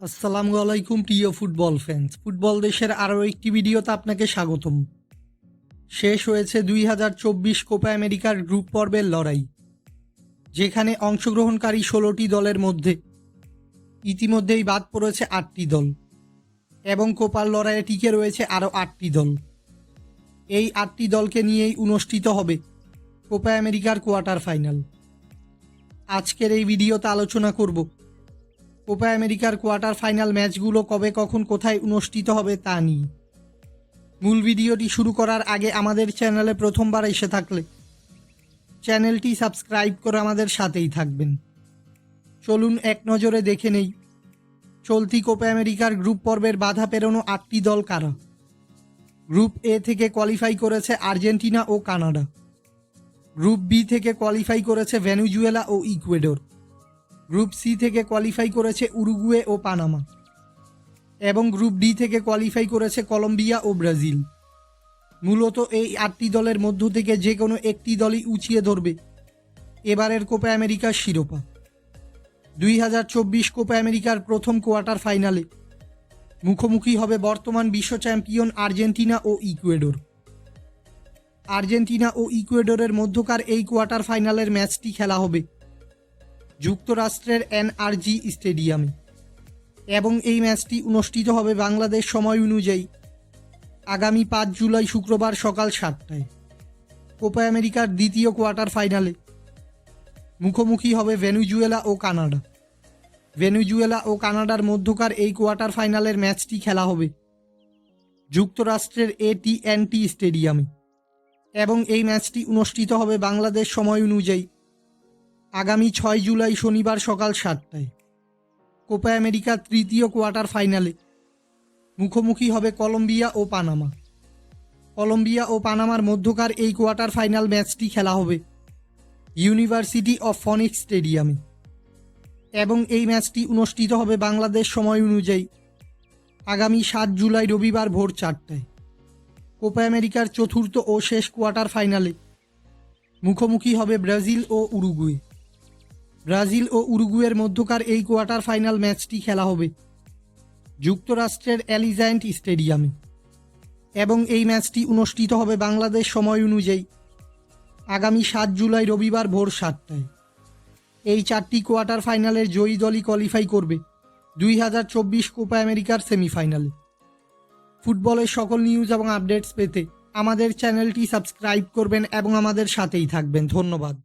আসসালামু আলাইকুম, প্রিয় ফুটবল ফ্যান্স ফুটবল দেশের আরও একটি ভিডিওতে আপনাকে স্বাগতম। শেষ হয়েছে দুই হাজার চব্বিশ কোপা আমেরিকার গ্রুপ পর্বের লড়াই, যেখানে অংশগ্রহণকারী ষোলোটি দলের মধ্যে ইতিমধ্যেই বাদ পড়েছে আটটি দল এবং কোপার লড়াইয়ে টিকে রয়েছে আরও আটটি দল। এই আটটি দলকে নিয়েই অনুষ্ঠিত হবে কোপা আমেরিকার কোয়ার্টার ফাইনাল। আজকের এই ভিডিওতে আলোচনা করব কোপা আমেরিকার কোয়ার্টার ফাইনাল ম্যাচগুলো কবে কখন কোথায় অনুষ্ঠিত হবে তা নিয়ে। মূল ভিডিওটি শুরু করার আগে আমাদের চ্যানেলে প্রথমবার এসে থাকলে চ্যানেলটি সাবস্ক্রাইব করে আমাদের সাথেই থাকবেন। চলুন এক নজরে দেখে নেই, চলতি কোপা আমেরিকার গ্রুপ পর্বের বাধা পেরোনো আটটি দল কারা? গ্রুপ এ থেকে কোয়ালিফাই করেছে আর্জেন্টিনা ও কানাডা। গ্রুপ বি থেকে কোয়ালিফাই করেছে ভেনুজুয়েলা ও ইকুয়েডর। গ্রুপ সি থেকে কোয়ালিফাই করেছে উরুগুয়ে ও পানামা এবং গ্রুপ ডি থেকে কোয়ালিফাই করেছে কলম্বিয়া ও ব্রাজিল। মূলত এই আটটি দলের মধ্য থেকে যে কোনো একটি দলই উঁচিয়ে ধরবে। এবারের কোপা আমেরিকার শিরোপা। দুই হাজার চব্বিশ কোপা আমেরিকার প্রথম কোয়ার্টার ফাইনালে। মুখোমুখি হবে বর্তমান বিশ্ব চ্যাম্পিয়ন আর্জেন্টিনা ও ইকুয়েডর। আর্জেন্টিনা ও ইকুয়েডরের মধ্যকার এই কোয়ার্টার ফাইনালের ম্যাচটি খেলা হবে। যুক্তরাষ্ট্রের এনআরজি স্টেডিয়ামে। এবং এই ম্যাচটি অনুষ্ঠিত হবে বাংলাদেশ সময় অনুযায়ী আগামী পাঁচ জুলাই শুক্রবার সকাল সাতটায়। কোপা আমেরিকার দ্বিতীয় কোয়ার্টার ফাইনালে মুখোমুখি হবে ভেনুজুয়েলা ও কানাডা। ভেনুজুয়েলা ও কানাডার মধ্যকার এই কোয়ার্টার ফাইনালের ম্যাচটি খেলা হবে যুক্তরাষ্ট্রের এটিএনটি স্টেডিয়ামে। এবং এই ম্যাচটি অনুষ্ঠিত হবে বাংলাদেশ সময় অনুযায়ী আগামী ছয় জুলাই শনিবার সকাল সাতটায়। কোপা আমেরিকার তৃতীয় কোয়ার্টার ফাইনালে। মুখোমুখি হবে কলম্বিয়া ও পানামা। কলম্বিয়া ও পানামার মধ্যকার এই কোয়ার্টার ফাইনাল ম্যাচটি খেলা হবে ইউনিভার্সিটি অফ ফনিক্স স্টেডিয়ামে। এবং এই ম্যাচটি অনুষ্ঠিত হবে বাংলাদেশ সময় অনুযায়ী আগামী সাত জুলাই রবিবার ভোর চারটায়। কোপা আমেরিকার চতুর্থ ও শেষ কোয়ার্টার ফাইনালে। মুখোমুখি হবে ব্রাজিল ও উরুগুয়ে। ব্রাজিল ও উরুগুয়ের মধ্যকার এই কোয়ার্টার ফাইনাল ম্যাচটি খেলা হবে যুক্তরাষ্ট্রের অ্যালিজায়েন্ট স্টেডিয়ামে। এবং এই ম্যাচটি অনুষ্ঠিত হবে বাংলাদেশ সময় অনুযায়ী আগামী সাত জুলাই রবিবার ভোর সাতটায়। এই চারটি কোয়ার্টার ফাইনালের জয়ী দলই কোয়ালিফাই করবে দুই হাজার চব্বিশ কোপা আমেরিকার সেমিফাইনালে। ফুটবলের সকল নিউজ এবং আপডেটস পেতে আমাদের চ্যানেলটি সাবস্ক্রাইব করবেন এবং আমাদের সাথেই থাকবেন। ধন্যবাদ।